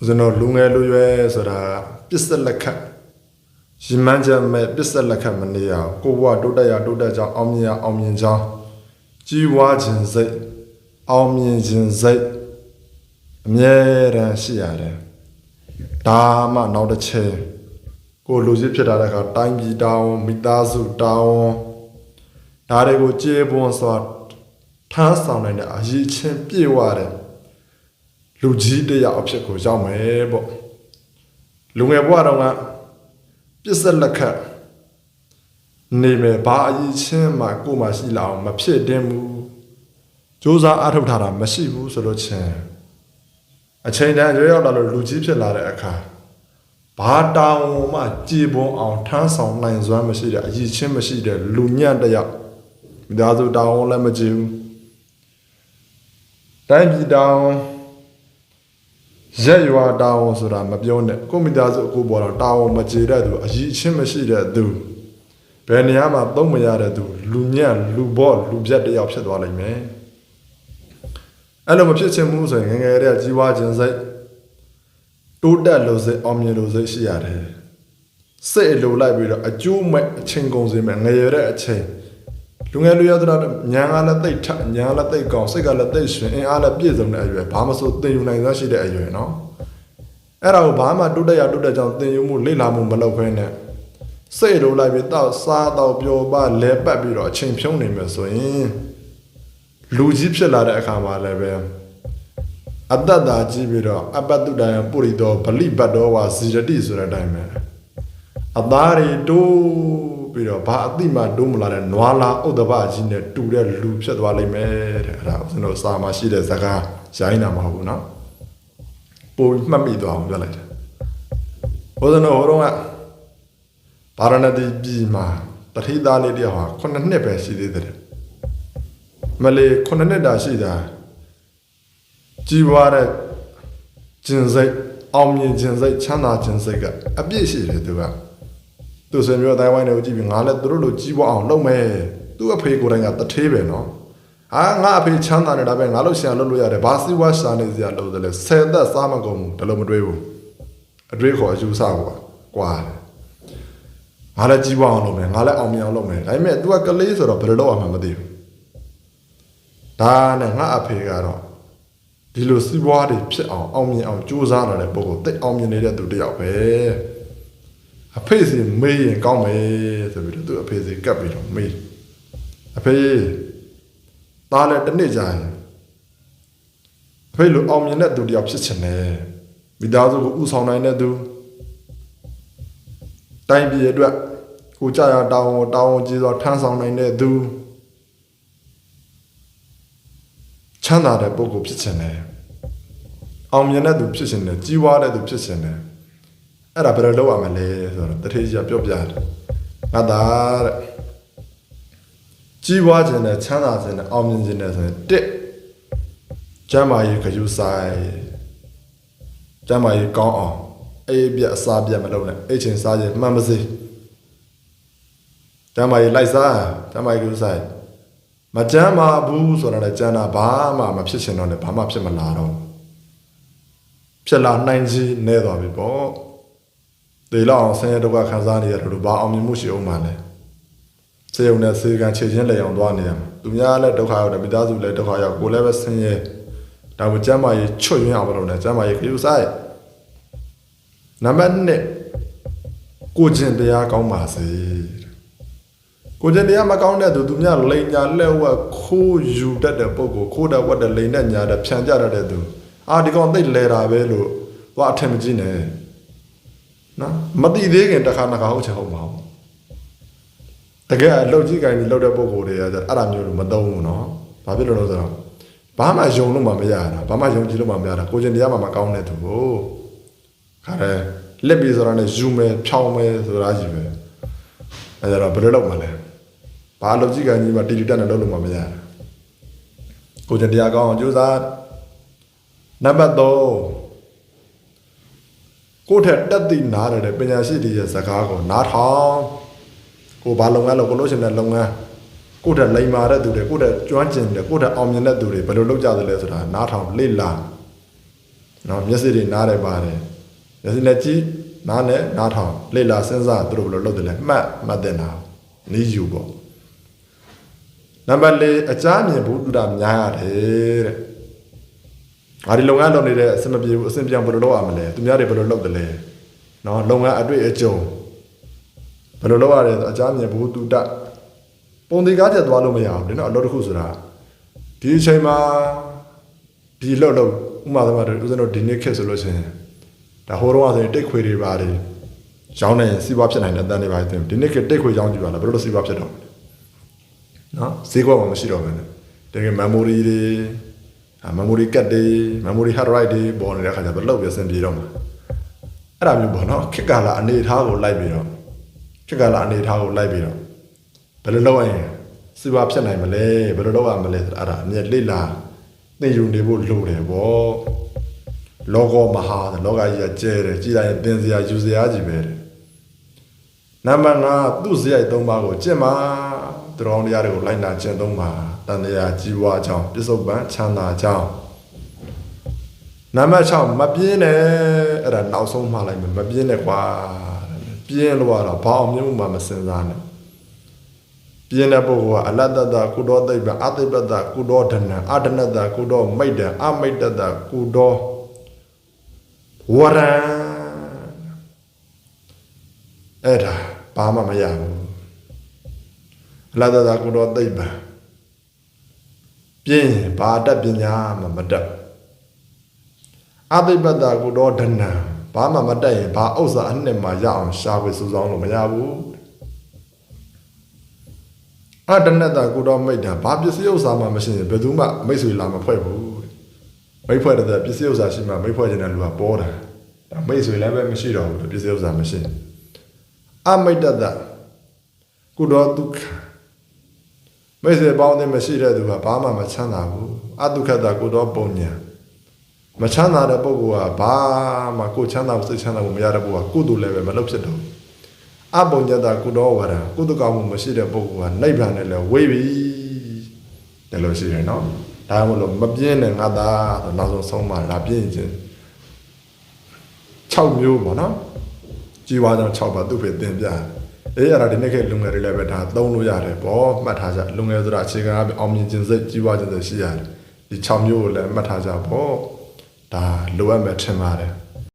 ဦးဇင်းတို့လူငယ်လူရွယ်ဆိုတာပစ္စလက်ခတ်ရှင်မန်းချက်မဲ့ပစ္စလက်ခတ်မနေရအောင်ကိုဘဝတိုးတက်ရတိုးတက်ကြောင်းအောင်မြင်ရအောင်မြင်ကြောင်းကြီးဝါခြင်းစိတ်အောင်မြင်ခြင်းစိတ်အမြဲတမ်းရှိရတယ်ဒါမှနောက်တစ်ချိန်ကိုလူကြီးဖြစ်တာတဲ့အခါတိုင်းပြည်တောင်းမိသားစုတောင်းဒါတွေကိုကျေပွန်စွာထမ်းဆောင်နိုင်တဲ့အရေးချင်းပြည့်ဝတဲ့ လူကြီးတစ်ယောက်အဖြစ်ကိုရောက်မယ်ပေါ့လူငယ်ဘဝတော့ကပြစ်ဆက်လက်ခတ်နေမယ်ဘာအရေးချင်းမှကိုယ်မှရှိလာအောင်မဖြစ်တင်ဘူးစ조사အားထုတ်ထားတာမရှိဘူးဆိုလို့ချင်းအချိန်တန်ရွေးရောက်လာလို့လူကြီးဖြစ်လာတဲ့အခါဘာတောင်းမှကြည်ပွန်အောင်ထမ်းဆောင်နိုင်စွမ်းမရှိတဲ့အရေးချင်းမရှိတဲ့လူညံ့တစ်ယောက်မိသားစုတောင်းလည်းမကြည့်ဘူးတိုင်းပြည်တောင်း ရက်ရွာတာဝန်ဆိုတာမပြောနဲ့ကိုမိသားစုအခုပေါ်တော့တာဝန်မကြေတဲ့သူအကြီးအချင်းမရှိတဲ့သူဘယ်နေရာမှာသုံးမရတဲ့သူလူညံ့လူဘော့လူပြတ်တစ်ယောက်ဖြစ်သွားလိမ့်မယ်အဲ့လိုမဖြစ်ချင်ဘူးဆိုရင်ငယ်ငယ်တည်းကကြီးဝါခြင်းစိတ်တိုးတက်လို့စိတ်အောင်မြင်လို့စိတ်ရှိရတယ်စိတ်အလိုလိုက်ပြီးတော့အကျိုးမဲ့အချင်းကုန်စေမဲ့ငယ်ရတဲ့အချိန် လူငယ်လူရတော့ညာကလည်းတိတ်ထညာလည်းတိတ်ကောင်းစိတ်ကလည်းတိတ်ရှင်အင်အားလည်းပြည့်စုံတဲ့အရွယ်ဘာမဆိုသင်ယူနိုင်သောရှိတဲ့အရွယ်နော်အဲ့ဒါကိုဘာမှတိုးတက်ရတိုးတက်ကြောင်သင်ယူမှုလေ့လာမှုမလုပ်ဘဲနဲ့စိတ်လိုလိုက်ပြီးတော့စားတော့ပျော်ပါလဲပတ်ပြီးတော့အချိန်ဖြုံးနေမယ်ဆိုရင်လူကြီးဖြစ်လာတဲ့အခါမှာလည်းပဲအတ္တတာကြီးပြီးတော့အပတ္တုတယံပုရိသောဗလိပတ်တော်ဝါဇီရတိဆိုတဲ့အတိုင်းပဲအသားတွေတိုး ပြီးတော့ဘာအတိမှတိုးမလာတဲ့နွားလာဥဒ္ဒဘကြီးနဲ့တူတဲ့လူဖြစ်သွားလိမ့်မယ်တဲ့အဲ့ဒါဦးဇင်းတို့စာမှာရှိတဲ့ဇာကာရိုင်းတာမဟုတ်ဘူးเนาะပိုမှတ်မိသွားအောင်ပြောလိုက်တယ်ဦးဇင်းတို့ဟိုတော့ကဗာရဏသီပြည်မှာတတိသားလေးတယောက်ဟာ9နှစ်ပဲရှိသေးတယ်မလေး9နှစ်တာရှိတာကြီးပွားတဲ့ကျင်စိတ်အောင်မြင်ခြင်းစိတ်ချမ်းသာခြင်းစိတ်ကအပြည့်ရှိတယ်သူက သူဆွေမျိုးအတိုင်းဝိုင်းတွေကိုကြည့်ပြီးငါလည်းသူတို့လိုကြီးပွားအောင်လုပ်မယ်သူ့အဖေကိုယ်တိုင်ကတထေးပဲနော်အာငါအဖေချမ်းသာနေတာပဲငါလို့ရှာလုပ်လို့ရတယ်ဘာစီဝါရှာနေစရာလို့ဆိုလဲဆယ်သက်စားမကုန်ဘူးဒါလို့မတွေးဘူးအတွေးခေါ်အယူဆကွာကွာငါလည်းကြီးပွားအောင်လုပ်မယ်ငါလည်းအောင်မြင်အောင်လုပ်မယ်ဒါပေမဲ့ तू ကကလေးဆိုတော့ဘယ်လိုလုပ်အောင်မသိဘူးဒါနဲ့ငါအဖေကတော့ဒီလိုစီးပွားတွေဖြစ်အောင်အောင်မြင်အောင်ကြိုးစားလာတဲ့ပုဂ္ဂိုလ်တိတ်အောင်မြင်နေတဲ့သူတစ်ယောက်ပဲ အဖေစီမေးရင်ကောင်းမယ်ဆိုပြီးတော့သူအဖေစီကပ်ပြီးတော့မေးအဖေသားလည်းတစ်နေ့ကြာရင်အဖေလိုအောင်မြင်တဲ့သူတစ်ယောက်ဖြစ်ချင်တယ်မိသားစုကိုဥဆောင်နိုင်တဲ့သူတိုင်းပြည်အတွက်ကိုကြရတောင်းတောင်းကြီးစွာထမ်းဆောင်နိုင်တဲ့သူချမ်းသာတဲ့ပုဂ္ဂိုလ်ဖြစ်ချင်တယ်အောင်မြင်တဲ့သူဖြစ်ချင်တယ်ကြီးပွားတဲ့သူဖြစ်ချင်တယ် အဲ့ဒါဘယ်လိုလုပ်ရမလဲဆိုတော့တထေးကြီးကပြောပြတယ်ငါသားတဲ့ကြီးပွားခြင်းနဲ့ချမ်းသာခြင်းနဲ့အောင်မြင်ခြင်းနဲ့ဆိုရင်တစ်ကျမ်းမာရေးခရုဆိုင်ကျမ်းမာရေးကောင်းအောင်အေးပြအစာပြမလုပ်နဲ့အိတ်ချင်စားခြင်းမှန်ပါစေကျမ်းမာရေးလိုက်စားကျမ်းမာရေးခရုဆိုင်မကျမ်းမာဘူးဆိုတော့လည်းကျမ်းတာဘာမှမဖြစ်ချင်တော့လည်းဘာမှဖြစ်မလာတော့ဖြစ်လာနိုင်ကြီးနေသွားပြီပေါ့ ဒေလောက်အောင်ဆင်းရဲဒုက္ခခံစားနေရတော့ဘာအောင်မြင်မှုရှိအောင်မလဲစေုံနဲ့စေကံခြေချင်းလေအောင်သွားနေရမှာသူများလည်းဒုက္ခရောက်တယ်မိသားစုလည်းဒုက္ခရောက်ကိုယ်လည်းပဲဆင်းရဲဒါမှကျမ်းမာရေးချွတ်ယွင်းအောင်မလုပ်နဲ့ကျမ်းမာရေးခရုစားရဲ့နံပါတ်1ကိုကျင့်တရားကောင်းပါစေကိုကျင့်တရားမကောင်းတဲ့သူသူများလိန်ညာလက်ဝက်ခိုးယူတတ်တဲ့ပုံကိုခိုးတတ်ဝတ်တဲ့လိန်နဲ့ညာတဲ့ဖြန်ကြတတ်တဲ့သူအာဒီကောင်သိလဲတာပဲလို့သွားအထင်မကြီးနဲ့ နော်မတိသေးခင်တစ်ခါနှစ်ခါဟုတ်ချင်ဟုတ်မှာဟုတ်တကယ်အလုပ်ကြီးကိုင်းပြီးလုပ်တဲ့ပုံကိုတွေကအဲ့ဒါမျိုးလို့မသုံးဘူးနော်ဘာဖြစ်လို့လဲဆိုတော့ဘာမှယုံလို့မှမရတာဘာမှယုံကြည်လို့မှမရတာကိုကျင်တရားမှမကောင်းတဲ့သူကိုခါရဲလက်ပြီးဆိုတာနဲ့ယူမယ်ဖြောင်းမယ်ဆိုတာကြီးပဲအဲ့ဒါတော့ဘယ်လိုလုပ်မလဲဘာလုပ်ကြီးကိုင်းကြီးမှတီတီတက်နဲ့လုပ်လို့မှမရတာကိုကျင်တရားကောင်းအောင်ကြိုးစားနံပါတ်3 ကိုယ့်ထက်တက်သိနားရတဲ့ပညာရှိတွေရဲ့စကားကိုနားထောင်ကိုဘာလုပ်ငန်းလုပ်ကိုလို့ရှင်တဲ့လုပ်ငန်းကိုယ့်ထက်လိမ်မာတဲ့သူတွေကိုယ့်ထက်ကျွမ်းကျင်တဲ့ကိုယ့်ထက်အောင်မြင်တဲ့သူတွေဘယ်လိုလုပ်ကြသလဲဆိုတာနားထောင်လေ့လာနော်မျက်စိတွေနားတယ်ပါတယ်မျက်စိနဲ့ကြည့်နားနဲ့နားထောင်လေ့လာစဉ်းစားသူတို့ဘယ်လိုလုပ်တယ်လဲမှတ်မှတ်တဲ့နာနီးယူပေါ့နံပါတ်၄အကြမ်းမြင်ဘုဒ္ဓတာများရတယ်တဲ့။ အားဒီလုပ်ငန်းလုပ်နေတဲ့အစမပြေဘူးအစင်ပြောင်းဘယ်လိုလုပ်ရမလဲ။သူများတွေဘယ်လိုလုပ်တယ်လဲ။နော်လုပ်ငန်းအတွေ့အကြုံဘယ်လိုလုပ်ရလဲဆိုအကြမ်းမြင်ဘုဒ္ဓတာပုံဒီကားချက်သွားလို့မရဘူးဒီနော်အလုပ်တစ်ခုဆိုတာဒီအချိန်မှာဒီလှုပ်လှုပ်ဥမာသမารဦးဇင်းတို့ဒီနေ့ခက်ဆိုလို့ရှိရင်ဒါဟိုတော့ဆိုရင်တိတ်ခွေတွေပါတယ်ရောင်းနေရင်စီးပွားဖြစ်နိုင်တဲ့အတန်းတွေပါတယ်ဒီနေ့ခက်တိတ်ခွေရောင်းကြည့်ပါလားဘယ်လိုလုပ်စီးပွားဖြစ်တော့မလဲနော်ဈေးကွက်မှာမရှိတော့ဘူးနဲ့တကယ် memory တွေအာ memory card တွေ memory hard drive တွေပေါ်နေတဲ့ခါကျတော့လောက်ပြဆင်ပြေတော့မှာအဲ့ဒါမျိုးပေါ့နော်ခက်ကလာအနေထားကိုလိုက်ပြီးတော့ခက်ကလာအနေထားကိုလိုက်ပြီးတော့ဘယ်လိုလုပ်ရင်စီးပွားဖြစ်နိုင်မလဲဘယ်လိုလုပ်ရမလဲဆိုတော့အဲ့ဒါအမြဲလေ့လာသိယူနေဖို့လိုတယ်ပေါ့လောကမဟာလောကကြီးကကျဲတယ်ကြည်လိုက်ရင်သင်စရာယူစရာကြီးပဲတဲ့နံပါတ်5သူ့စရိုက်၃ပါးကိုကျင့်ပါ သူတော်တရားတွေကိုလိုက်နာကျင့်သုံးပါတန်တရားကြီးဝါကြောင်းပြစ္ဆုတ်ပံချမ်းသာကြောင်းနံပါတ်6မပြင်းနဲ့အဲ့ဒါနောက်ဆုံးမှလိုက်မယ်မပြင်းနဲ့ကွာပြင်းလို့ရတော့ဘာအောင်မြင်မှုမှမစင်စားနဲ့ပြင်းတဲ့ပုဂ္ဂိုလ်ကအလတ္တတကုတောသိပ္ပံအသိပ္ပတကုတောဒနံအဒနတကုတောမိတ်တံအမိတ်တတကုတောဝရံအဲ့ဒါဘာမှမရဘူးအ လတ္တတကုတောသိပ္ပံပြင်းရင်ဘာတတ်ပညာမှမတတ်အသိပ္ပတကုတောဒနံဘာမှမတတ်ရင်ဘာဥစ္စာအနှစ်မှရအောင်ရှာဖွေစုဆောင်းလို့မရဘူးအတနတကုတော်မိတ်တာဘာပစ္စည်းဥစ္စာမှမရှိရင်ဘယ်သူမှမိတ်ဆွေလာမဖွဲ့ဘူးမိတ်ဖွဲ့တဲ့ပစ္စည်းဥစ္စာရှိမှမိတ်ဖွဲ့ခြင်းတဲ့လူကပေါ်တာဒါမိတ်ဆွေလည်းပဲမရှိတော့ဘူးပစ္စည်းဥစ္စာမရှိအမိတ်တတကုတော်ဒုက္ခ မိတ်ဆွေပေါင်းတဲ့မရှိတဲ့သူကဘာမှမချမ်းသာဘူးအဒုက္ခတကုတော်ပုံညာမချမ်းသာတဲ့ပုဂ္ဂိုလ်ကဘာမှကိုယ်ချမ်းသာစိတ်ချမ်းသာမှုမရတဲ့ပုဂ္ဂိုလ်ကကုသိုလ်လည်းပဲမလုပ်ဖြစ်တော့ဘူးအပုံညတကုတော်ဝရံကုသကောင်းမှုမရှိတဲ့ပုဂ္ဂိုလ်ကနိဗ္ဗာန်နဲ့လည်းဝေးပြီတယ်လို့ရှိတယ်နော်ဒါမှမဟုတ်မပြင်းတဲ့ငါသားဆိုနောက်ဆုံးဆုံးမလာပြင်းခြင်း6မျိုးပေါ့နော်ကြီးဝါကြောင့်6ပါသူ့ဖေတင်ပြ အေးအဲ့ဒါဒီနေ့ခေတ်လူငယ်တွေလည်းပဲဒါသုံးလို့ရတယ်ပေါ့မှတ်ထားကြလူငယ်ဆိုတာအခြေခံအအောင်မြင်ခြင်းစိတ်ကြီးဝါခြင်းစိတ်ရှိရတယ်ဒီ6မျိုးကိုလည်းမှတ်ထားကြပေါ့ဒါလိုအပ်မယ်ထင်ပါတယ်